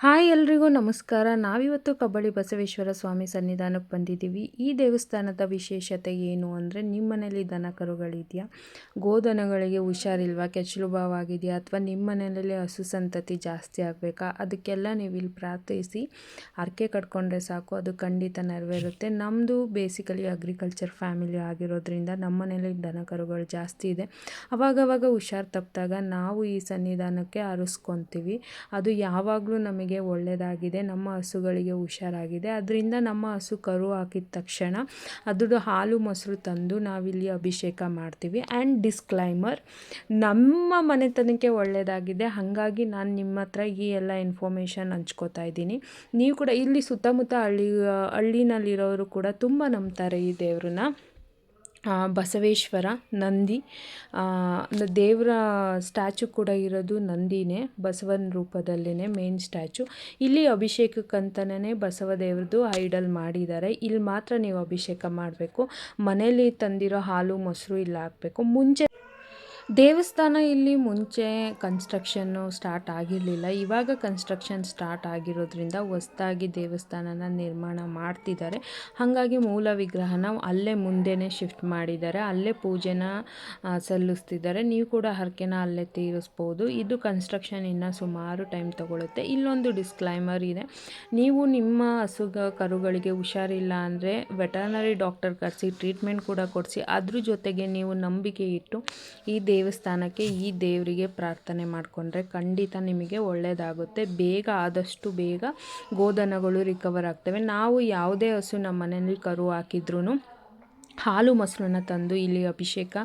Hi ಎಲ್ರಿಗೂ ನಮಸ್ಕಾರ. ನಾವಿವತ್ತು ಕಬಳ್ಳಿ ಬಸವೇಶ್ವರ ಸ್ವಾಮಿ ಸನ್ನಿಧಾನಕ್ಕೆ ಬಂದಿದ್ದೀವಿ. ಈ ದೇವಸ್ಥಾನದ ವಿಶೇಷತೆ ಏನು ಅಂದರೆ ನಿಮ್ಮ ಮನೇಲಿ ದನ ಕರುಗಳಿದೆಯಾ? ಗೋದನಗಳಿಗೆ ಹುಷಾರಿಲ್ವಾ? ಭಾವಾಗಿದೆಯಾ ಅಥವಾ ನಿಮ್ಮ ಮನೆಯಲ್ಲಿ ಹಸು ಸಂತತಿ ಜಾಸ್ತಿ ಆಗಬೇಕಾ? ಅದಕ್ಕೆಲ್ಲ ನೀವು ಇಲ್ಲಿ ಪ್ರಾರ್ಥಿಸಿ ಅರ್ಕೆ ಕಟ್ಕೊಂಡ್ರೆ ಸಾಕು. ಅದು ಖಂಡಿತ ನೆರವೇರುತ್ತೆ. ನಮ್ಮದು ಬೇಸಿಕಲಿ ಅಗ್ರಿಕಲ್ಚರ್ ಫ್ಯಾಮಿಲಿ ಆಗಿರೋದ್ರಿಂದ ನಮ್ಮ ಮನೇಲಿ ದನ ಕರುಗಳು ಜಾಸ್ತಿ ಇದೆ. ಅವಾಗವಾಗ ಹುಷಾರು ತಪ್ಪಿದಾಗ ನಾವು ಈ ಸನ್ನಿಧಾನಕ್ಕೆ ಅರಸ್ಕೊತೀವಿ. ಅದು ಯಾವಾಗಲೂ ನಮಗೆ ನಮಗೆ ಒಳ್ಳೆಯದಾಗಿದೆ ನಮ್ಮ ಹಸುಗಳಿಗೆ ಹುಷಾರಾಗಿದೆ. ಅದರಿಂದ ನಮ್ಮ ಹಸು ಕರು ಹಾಕಿದ ತಕ್ಷಣ ಅದ್ರದ್ದು ಹಾಲು ಮೊಸರು ತಂದು ನಾವಿಲ್ಲಿ ಅಭಿಷೇಕ ಮಾಡ್ತೀವಿ. ಆ್ಯಂಡ್ ಡಿಸ್ಕ್ಲೈಮರ್ ನಮ್ಮ ಮನೆತನಕ್ಕೆ ಒಳ್ಳೆಯದಾಗಿದೆ ಹಾಗಾಗಿ ನಾನು ನಿಮ್ಮ ಹತ್ರ ಈ ಎಲ್ಲ ಇನ್ಫಾರ್ಮೇಷನ್ ಹಂಚ್ಕೋತಾ ಇದ್ದೀನಿ. ನೀವು ಕೂಡ ಇಲ್ಲಿ ಸುತ್ತಮುತ್ತ ಹಳ್ಳಿ, ಹಳ್ಳಿನಲ್ಲಿರೋರು ಕೂಡ ತುಂಬ ನಂಬ್ತಾರೆ ಈ ದೇವ್ರನ್ನ. ಬಸವೇಶ್ವರ ನಂದಿ. ದೇವರ ಸ್ಟ್ಯಾಚು ಕೂಡ ಇರೋದು ನಂದಿನೇ, ಬಸವನ ರೂಪದಲ್ಲೇ ಮೇನ್ ಸ್ಟ್ಯಾಚು. ಇಲ್ಲಿ ಅಭಿಷೇಕಕ್ಕಂತನೇ ಬಸವ ದೇವ್ರದ್ದು ಐಡಲ್ ಮಾಡಿದ್ದಾರೆ. ಇಲ್ಲಿ ಮಾತ್ರ ನೀವು ಅಭಿಷೇಕ ಮಾಡಬೇಕು. ಮನೇಲಿ ತಂದಿರೋ ಹಾಲು, ಮೊಸರು ಇಲ್ಲ ಹಾಕಬೇಕು ಮುಂಚೆ ದೇವಸ್ಥಾನ ಇಲ್ಲಿ ಮುಂಚೆ ಕನ್ಸ್ಟ್ರಕ್ಷನ್ನು ಸ್ಟಾರ್ಟ್ ಆಗಿರಲಿಲ್ಲ. ಇವಾಗ ಕನ್ಸ್ಟ್ರಕ್ಷನ್ ಸ್ಟಾರ್ಟ್ ಆಗಿರೋದ್ರಿಂದ ಹೊಸದಾಗಿ ದೇವಸ್ಥಾನನ ನಿರ್ಮಾಣ ಮಾಡ್ತಿದ್ದಾರೆ. ಹಾಗಾಗಿ ಮೂಲ ವಿಗ್ರಹನ ಅಲ್ಲೇ ಮುಂದೆನೇ ಶಿಫ್ಟ್ ಮಾಡಿದ್ದಾರೆ. ಅಲ್ಲೇ ಪೂಜೆನ ಸಲ್ಲಿಸ್ತಿದ್ದಾರೆ. ನೀವು ಕೂಡ ಹರಕೆನ ಅಲ್ಲೇ ತೀರಿಸ್ಬೋದು. ಇದು ಕನ್ಸ್ಟ್ರಕ್ಷನ್ ಇನ್ನು ಸುಮಾರು ಟೈಮ್ ತಗೊಳುತ್ತೆ. ಇಲ್ಲೊಂದು ಡಿಸ್ಕ್ಲೈಮರ್ ಇದೆ. ನೀವು ನಿಮ್ಮ ಹಸುಗ, ಕರುಗಳಿಗೆ ಹುಷಾರಿಲ್ಲ ಅಂದರೆ ವೆಟರ್ನರಿ ಡಾಕ್ಟರ್ ಕರೆಸಿ ಟ್ರೀಟ್ಮೆಂಟ್ ಕೂಡ ಕೊಡಿಸಿ. ಅದ್ರ ಜೊತೆಗೆ ನೀವು ನಂಬಿಕೆ ಇಟ್ಟು ಈ ದೇವಸ್ಥಾನಕ್ಕೆ ಈ ದೇವರಿಗೆ ಪ್ರಾರ್ಥನೆ ಮಾಡಿಕೊಂಡ್ರೆ ಖಂಡಿತ ನಿಮಗೆ ಒಳ್ಳೆಯದಾಗುತ್ತೆ ಬೇಗ ಆದಷ್ಟು ಬೇಗ ಗೋಧನಗಳು ರಿಕವರ್ ಆಗ್ತವೆ. ನಾವು ಯಾವುದೇ ಹಸು ನಮ್ಮ ಮನೆಯಲ್ಲಿ ಕರು ಹಾಕಿದ್ರೂ ಹಾಲು ಮೊಸರನ್ನ ತಂದು ಇಲ್ಲಿ ಅಭಿಷೇಕ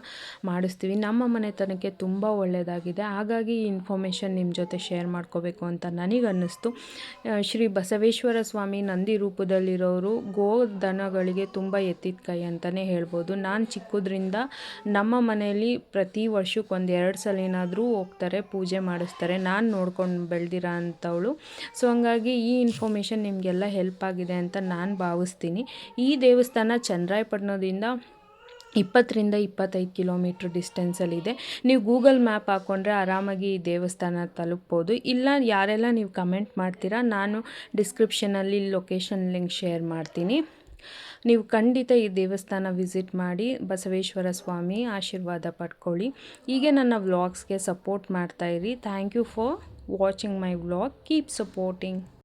ಮಾಡಿಸ್ತೀವಿ. ನಮ್ಮ ಮನೆತನಕ್ಕೆ ತುಂಬ ಒಳ್ಳೆಯದಾಗಿದೆ ಹಾಗಾಗಿ ಈ ಇನ್ಫಾರ್ಮೇಷನ್ ನಿಮ್ಮ ಜೊತೆ ಶೇರ್ ಮಾಡ್ಕೋಬೇಕು ಅಂತ ನನಗನ್ನಿಸ್ತು. ಶ್ರೀ ಬಸವೇಶ್ವರ ಸ್ವಾಮಿ ನಂದಿ ರೂಪದಲ್ಲಿರೋರು ಗೋ ದನಗಳಿಗೆ ತುಂಬ ಎತ್ತಿದ ಕೈ ಅಂತಲೇ ಹೇಳ್ಬೋದು. ನಾನು ಚಿಕ್ಕದ್ರಿಂದ ನಮ್ಮ ಮನೆಯಲ್ಲಿ ಪ್ರತಿ ವರ್ಷಕ್ಕೆ ಒಂದು ಸಲ ಏನಾದರೂ ಹೋಗ್ತಾರೆ, ಪೂಜೆ ಮಾಡಿಸ್ತಾರೆ. ನಾನು ನೋಡ್ಕೊಂಡು ಬೆಳೆದಿರೋ ಅಂಥವಳು ಸೊ ಹಂಗಾಗಿ ಈ ಇನ್ಫಾರ್ಮೇಷನ್ ನಿಮಗೆಲ್ಲ ಹೆಲ್ಪ್ ಆಗಿದೆ ಅಂತ ನಾನು ಭಾವಿಸ್ತೀನಿ. ಈ ದೇವಸ್ಥಾನ ಚನ್ನರಾಯಪಟ್ಟಣದಿಂದ ಇಪ್ಪತ್ತರಿಂದ ಇಪ್ಪತ್ತೈದು ಕಿಲೋಮೀಟ್ರ್ ಡಿಸ್ಟೆನ್ಸಲ್ಲಿದೆ. ನೀವು ಗೂಗಲ್ ಮ್ಯಾಪ್ ಹಾಕ್ಕೊಂಡ್ರೆ ಆರಾಮಾಗಿ ಈ ದೇವಸ್ಥಾನ ತಲುಪ್ಬೋದು. ಇಲ್ಲ, ಯಾರೆಲ್ಲ ನೀವು ಕಮೆಂಟ್ ಮಾಡ್ತೀರಾ, ನಾನು ಡಿಸ್ಕ್ರಿಪ್ಷನಲ್ಲಿ ಲೊಕೇಶನ್ ಲಿಂಕ್ ಶೇರ್ ಮಾಡ್ತೀನಿ. ನೀವು ಖಂಡಿತ ಈ ದೇವಸ್ಥಾನ ವಿಸಿಟ್ ಮಾಡಿ, ಬಸವೇಶ್ವರ ಸ್ವಾಮಿ ಆಶೀರ್ವಾದ ಪಡ್ಕೊಳ್ಳಿ. ಹೀಗೆ ನನ್ನ ವ್ಲಾಗ್ಸ್ಗೆ support ಮಾಡ್ತಾಯಿರಿ thank you for watching my vlog. Keep supporting.